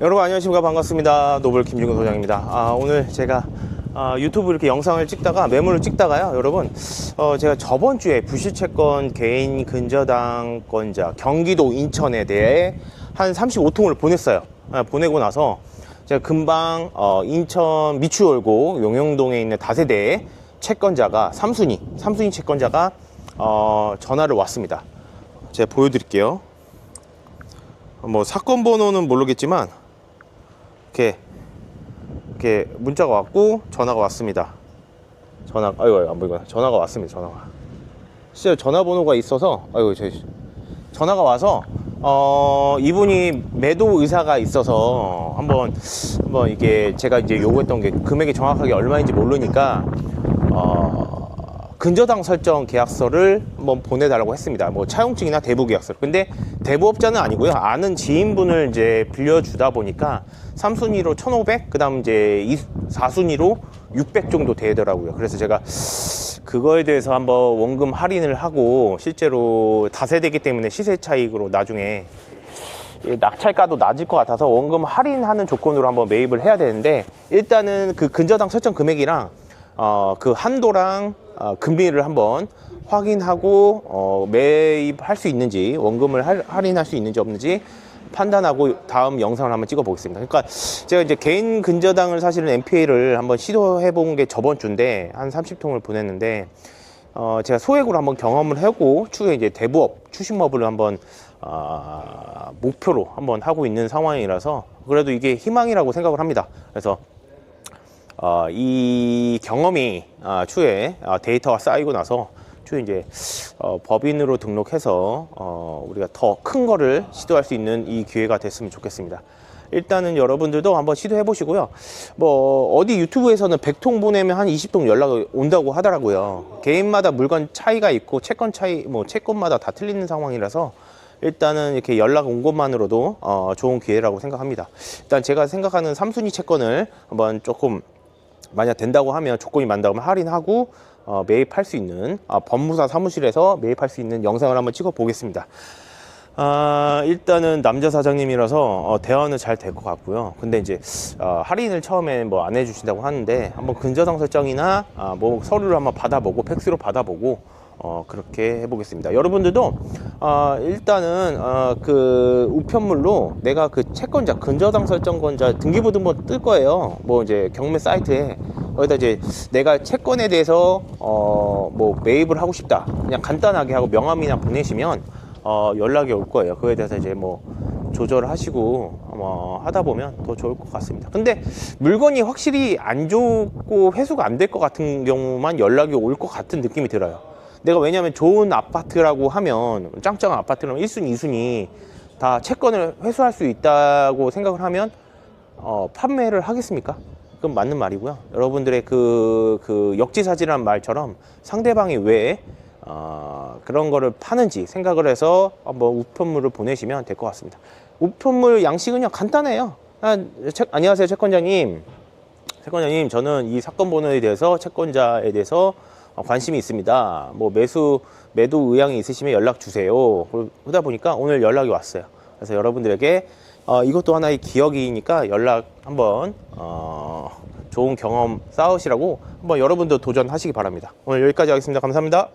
여러분 안녕하십니까? 반갑습니다. 노블 김중근 소장입니다. 아, 오늘 제가 아, 유튜브 이렇게 영상을 찍다가 메모를 찍다가요 여러분 어, 제가 저번 주에 부실채권 개인 근저당권자 경기도 인천에 대해 한 35통을 보냈어요. 아, 보내고 나서 제가 금방 어, 인천 미추홀고 용영동에 있는 다세대 채권자가 삼순위 삼순위 채권자가 어, 전화를 왔습니다. 제가 보여드릴게요. 뭐 사건 번호는 모르겠지만 이렇게 이렇게 문자가 왔고 전화가 왔습니다. 전화 아이고 아이고, 안 보이구나. 전화가 왔습니다. 전화가. 실제 전화번호가 있어서 아이고 저 전화가 와서 어 이분이 매도 의사가 있어서 한번 한번 이게 제가 이제 요구했던 게 금액이 정확하게 얼마인지 모르니까 어 근저당 설정 계약서를 한번 보내달라고 했습니다. 뭐 차용증이나 대부 계약서를. 근데 대부업자는 아니고요. 아는 지인분을 이제 빌려주다 보니까 3순위로 1,500, 그 다음 이제 4순위로 600 정도 되더라고요. 그래서 제가 그거에 대해서 한번 원금 할인을 하고 실제로 다세대기 때문에 시세 차익으로 나중에 이 낙찰가도 낮을 것 같아서 원금 할인하는 조건으로 한번 매입을 해야 되는데 일단은 그 근저당 설정 금액이랑 어, 그 한도랑 어, 금리를 한번 확인하고 어, 매입할 수 있는지 원금을 할, 할인할 수 있는지 없는지 판단하고 다음 영상을 한번 찍어 보겠습니다. 그러니까 제가 이제 개인 근저당을 사실은 MPA를 한번 시도해 본 게 저번 주인데 한 30통을 보냈는데 어, 제가 소액으로 한번 경험을 하고 추후에 이제 대부업, 추심업을 한번 아, 목표로 한번 하고 있는 상황이라서 그래도 이게 희망이라고 생각을 합니다. 그래서 어, 이 경험이 아, 추후에 아, 데이터가 쌓이고 나서 추후에 이제 어, 법인으로 등록해서 어, 우리가 더 큰 거를 시도할 수 있는 이 기회가 됐으면 좋겠습니다. 일단은 여러분들도 한번 시도해 보시고요. 뭐 어디 유튜브에서는 100통 보내면 한 20통 연락이 온다고 하더라고요. 개인마다 물건 차이가 있고 채권 차이 뭐 채권마다 다 틀리는 상황이라서 일단은 이렇게 연락 온 것만으로도 어, 좋은 기회라고 생각합니다. 일단 제가 생각하는 삼순위 채권을 한번 조금 만약 된다고 하면 조건이 맞다고 하면 할인하고 어, 매입할 수 있는 아, 법무사 사무실에서 매입할 수 있는 영상을 한번 찍어 보겠습니다. 아, 일단은 남자 사장님이라서 어, 대화는 잘 될 것 같고요. 근데 이제 어, 할인을 처음에 뭐 안 해주신다고 하는데 한번 근저당 설정이나 아, 뭐 서류를 한번 받아보고 팩스로 받아보고 어, 그렇게 해보겠습니다. 여러분들도 어, 일단은 어, 그 우편물로 내가 그 채권자 근저당 설정권자 등기부등본 뜰 거예요. 뭐 이제 경매 사이트에 거기다 이제 내가 채권에 대해서 어, 뭐 매입을 하고 싶다. 그냥 간단하게 하고 명함이나 보내시면 어, 연락이 올 거예요. 그거에 대해서 이제 뭐 조절하시고 뭐 하다 보면 더 좋을 것 같습니다. 근데 물건이 확실히 안 좋고 회수가 안 될 것 같은 경우만 연락이 올 것 같은 느낌이 들어요. 내가 왜냐하면 좋은 아파트라고 하면 짱짱한 아파트라면 1순위, 2순위 다 채권을 회수할 수 있다고 생각을 하면 어, 판매를 하겠습니까? 그건 맞는 말이고요. 여러분들의 그, 그 역지사지라는 말처럼 상대방이 왜 어, 그런 거를 파는지 생각을 해서 한번 우편물을 보내시면 될 것 같습니다. 우편물 양식은요 간단해요. 아, 채- 안녕하세요 채권자님. 채권자님 저는 이 사건 번호에 대해서 채권자에 대해서 어, 관심이 있습니다. 뭐 매수 매도 의향이 있으시면 연락 주세요. 그러다 보니까 오늘 연락이 왔어요. 그래서 여러분들에게 어, 이것도 하나의 기억이니까 연락 한번 어, 좋은 경험 쌓으시라고 한번 여러분도 도전하시기 바랍니다. 오늘 여기까지 하겠습니다. 감사합니다.